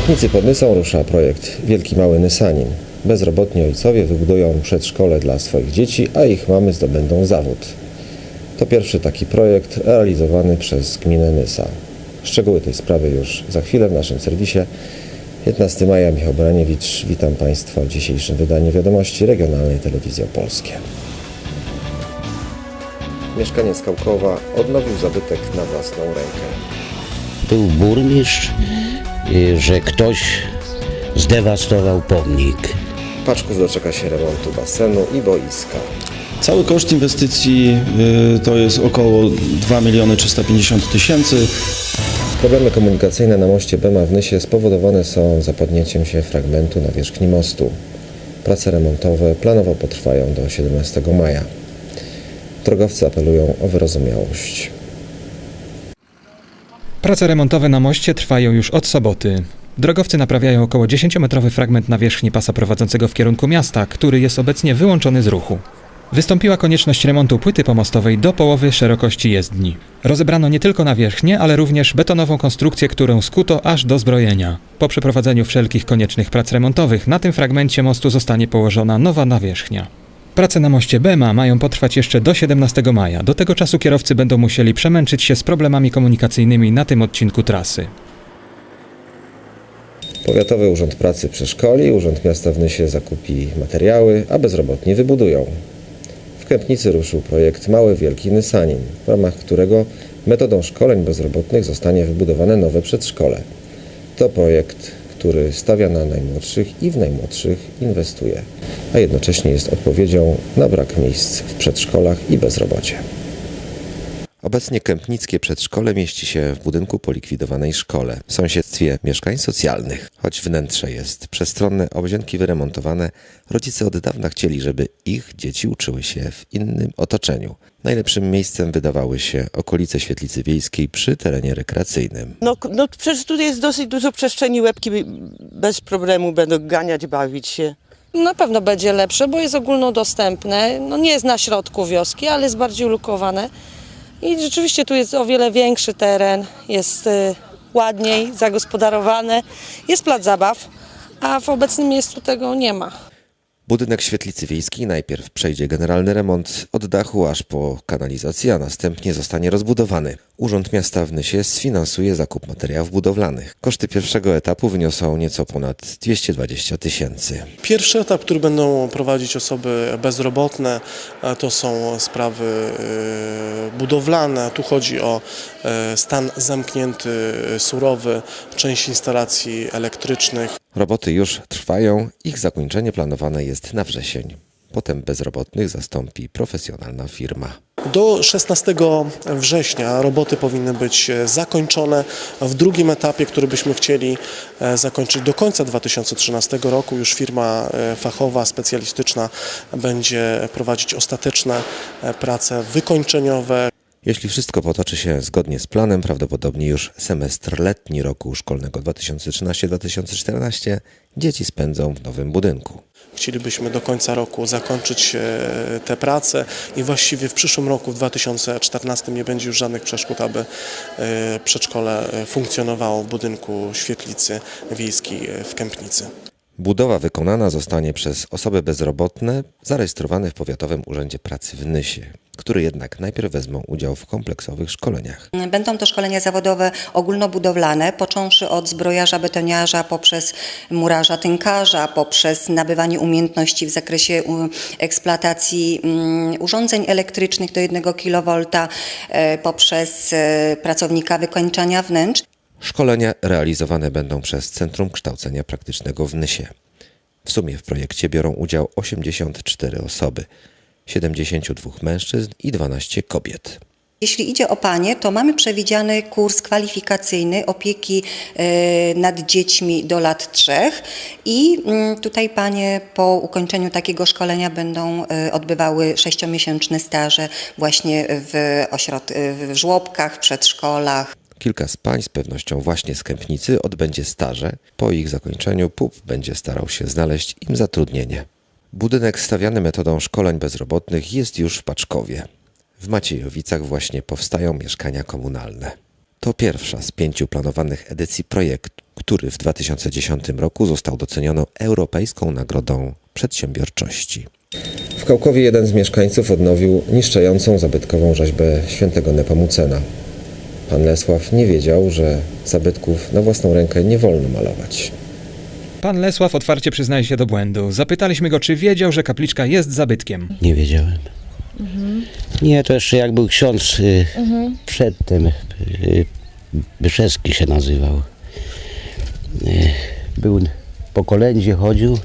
Kępnicy pod Nysą rusza projekt Wielki Mały Nysanin. Bezrobotni ojcowie wybudują przedszkole dla swoich dzieci, a ich mamy zdobędą zawód. To pierwszy taki projekt realizowany przez gminę Nysa. Szczegóły tej sprawy już za chwilę w naszym serwisie. 15 maja, Michał Braniewicz. Witam Państwa w dzisiejszym wydaniu Wiadomości Regionalnej Telewizji Opolskie. Mieszkaniec Kałkowa odnowił zabytek na własną rękę. był burmistrz, że ktoś zdewastował pomnik. Paczków doczeka się remontu basenu i boiska. Cały koszt inwestycji y, to jest około 2 miliony 350 tysięcy. Problemy komunikacyjne na moście Bema w Nysie spowodowane są zapadnięciem się fragmentu nawierzchni mostu. Prace remontowe planowo potrwają do 17 maja. Drogowcy apelują o wyrozumiałość. Prace remontowe na moście trwają już od soboty. Drogowcy naprawiają około 10-metrowy fragment nawierzchni pasa prowadzącego w kierunku miasta, który jest obecnie wyłączony z ruchu. Wystąpiła konieczność remontu płyty pomostowej do połowy szerokości jezdni. Rozebrano nie tylko nawierzchnię, ale również betonową konstrukcję, którą skuto aż do zbrojenia. Po przeprowadzeniu wszelkich koniecznych prac remontowych na tym fragmencie mostu zostanie położona nowa nawierzchnia. Prace na moście Bema mają potrwać jeszcze do 17 maja. Do tego czasu kierowcy będą musieli przemęczyć się z problemami komunikacyjnymi na tym odcinku trasy. Powiatowy Urząd Pracy przeszkoli, Urząd Miasta w Nysie zakupi materiały, a bezrobotni wybudują. W Kępnicy ruszył projekt Mały Wielki Nysanin, w ramach którego metodą szkoleń bezrobotnych zostanie wybudowane nowe przedszkole. To projekt, który stawia na najmłodszych i w najmłodszych inwestuje, a jednocześnie jest odpowiedzią na brak miejsc w przedszkolach i bezrobocie. Obecnie Kępnickie Przedszkole mieści się w budynku po likwidowanej szkole, w sąsiedztwie mieszkań socjalnych. Choć wnętrze jest przestronne, a łazienki wyremontowane, rodzice od dawna chcieli, żeby ich dzieci uczyły się w innym otoczeniu. Najlepszym miejscem wydawały się okolice Świetlicy Wiejskiej przy terenie rekreacyjnym. No, no przecież tutaj jest dosyć dużo przestrzeni, łebki bez problemu będą ganiać, bawić się. Na pewno będzie lepsze, bo jest ogólnodostępne. No nie jest na środku wioski, ale jest bardziej ulokowane. I rzeczywiście tu jest o wiele większy teren, jest y, ładniej zagospodarowane, jest plac zabaw, a w obecnym miejscu tego nie ma. Budynek Świetlicy Wiejskiej najpierw przejdzie generalny remont od dachu aż po kanalizację, a następnie zostanie rozbudowany. Urząd Miasta w Nysie sfinansuje zakup materiałów budowlanych. Koszty pierwszego etapu wyniosą nieco ponad 220 tysięcy. Pierwszy etap, który będą prowadzić osoby bezrobotne, e, to są sprawy e, budowlane. Tu chodzi o e, stan zamknięty, surowy, część instalacji elektrycznych. Roboty już trwają, ich zakończenie planowane jest na wrzesień. Potem bezrobotnych zastąpi profesjonalna firma. Do 16 września roboty powinny być e, zakończone. W drugim etapie, który byśmy chcieli e, zakończyć do końca 2013 roku, już firma e, fachowa, specjalistyczna będzie prowadzić ostateczne prace wykończeniowe, Jeśli wszystko potoczy się zgodnie z planem, prawdopodobnie już semestr letni roku szkolnego 2013-2014 dzieci spędzą w nowym budynku. Chcielibyśmy do końca roku zakończyć e, te prace i właściwie w przyszłym roku, w 2014, nie będzie już żadnych przeszkód, aby e, przedszkole e, funkcjonowało w budynku świetlicy wiejskiej w Kępnicy. Budowa wykonana zostanie przez osoby bezrobotne zarejestrowane w Powiatowym Urzędzie Pracy w Nysie, które jednak najpierw wezmą udział w kompleksowych szkoleniach. Będą to szkolenia zawodowe ogólnobudowlane, począwszy od zbrojarza, betoniarza, poprzez murarza, tynkarza, poprzez nabywanie umiejętności w zakresie eksploatacji mm, urządzeń elektrycznych do 1 kV, e, poprzez e, pracownika wykończania wnętrz. Szkolenia realizowane będą przez Centrum Kształcenia Praktycznego w Nysie. W sumie w projekcie biorą udział 84 osoby, 72 mężczyzn i 12 kobiet. Jeśli idzie o panie, to mamy przewidziany kurs kwalifikacyjny opieki e, nad dziećmi do lat trzech i mm, tutaj panie po ukończeniu takiego szkolenia będą e, odbywały sześciomiesięczne staże właśnie w, ośrod- w żłobkach, przedszkolach. Kilka z pań z pewnością właśnie z Kępnicy odbędzie staże. Po ich zakończeniu PUP będzie starał się znaleźć im zatrudnienie. Budynek stawiany metodą szkoleń bezrobotnych jest już w Paczkowie. W Maciejowicach właśnie powstają mieszkania komunalne. To pierwsza z pięciu planowanych edycji projektu, który w 2010 roku został doceniony Europejską Nagrodą Przedsiębiorczości. W Kałkowie jeden z mieszkańców odnowił niszczącą zabytkową rzeźbę świętego Nepomucena. Pan Lesław nie wiedział, że zabytków na własną rękę nie wolno malować. Pan Lesław otwarcie przyznaje się do błędu. Zapytaliśmy go, czy wiedział, że kapliczka jest zabytkiem. Nie wiedziałem. Nie, to jeszcze jak był ksiądz y, przedtem, y, Byszewski się nazywał. Y, był po kolędzie, chodził,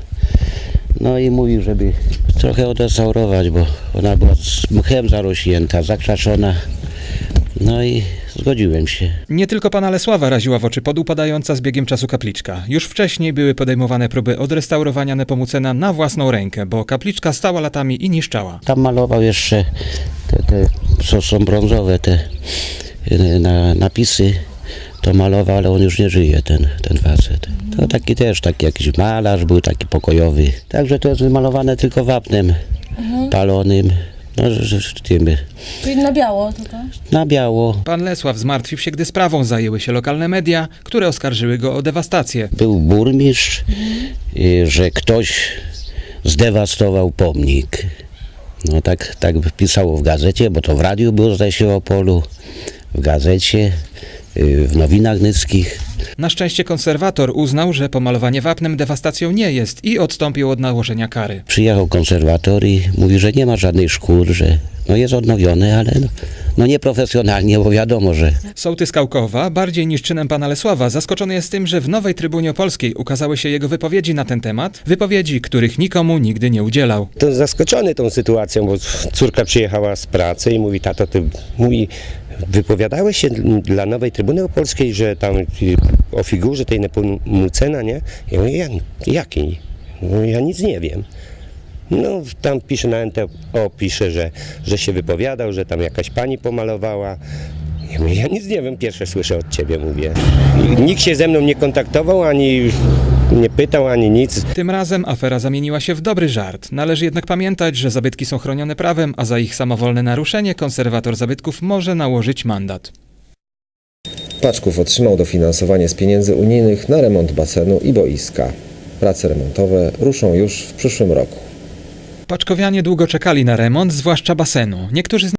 no i mówił, żeby trochę odrestaurować, bo ona była z mchem zarośnięta, zakrzaczona. No i zgodziłem się. Nie tylko pana Lesława raziła w oczy podupadająca z biegiem czasu kapliczka. Już wcześniej były podejmowane próby odrestaurowania Nepomucena na własną rękę, bo kapliczka stała latami i niszczała. Tam malował jeszcze te, te co są brązowe, te y, na, napisy. To malował, ale on już nie żyje, ten, ten facet. To taki też, taki jakiś malarz był, taki pokojowy. Także to jest wymalowane tylko wapnem palonym. No, tym, Czyli na biało tylko? na biało. Pan Lesław zmartwił się, gdy sprawą zajęły się lokalne media, które oskarżyły go o dewastację. Był burmistrz, y, że ktoś zdewastował pomnik. No tak, tak pisało w gazecie, bo to w radiu było zdaje się o polu, w gazecie, w nowinach nyckich. Na szczęście konserwator uznał, że pomalowanie wapnem dewastacją nie jest i odstąpił od nałożenia kary. Przyjechał konserwator i mówi, że nie ma żadnych szkód, że no jest odnowione, ale no, no nieprofesjonalnie, bo wiadomo, że Sołtys Kałkowa, bardziej niż czynem pana Lesława, zaskoczony jest tym, że w Nowej Trybunie Polskiej ukazały się jego wypowiedzi na ten temat, wypowiedzi, których nikomu nigdy nie udzielał. To zaskoczony tą sytuacją, bo córka przyjechała z pracy i mówi, tato, ty mówi, wypowiadałeś się dla Nowej Trybuny Polskiej, że tam y, o figurze tej Nepomucena, nie? Ja mówię, ja, jakiej? Ja nic nie wiem. No, tam pisze na NTO, pisze, że, że się wypowiadał, że tam jakaś pani pomalowała. Ja mówię, ja nic nie wiem, pierwsze słyszę od ciebie, mówię. Nikt się ze mną nie kontaktował, ani nie pytał, ani nic. Tym razem afera zamieniła się w dobry żart. Należy jednak pamiętać, że zabytki są chronione prawem, a za ich samowolne naruszenie konserwator zabytków może nałożyć mandat. Paczków otrzymał dofinansowanie z pieniędzy unijnych na remont basenu i boiska. Prace remontowe ruszą już w przyszłym roku. Paczkowianie długo czekali na remont, zwłaszcza basenu. Niektórzy z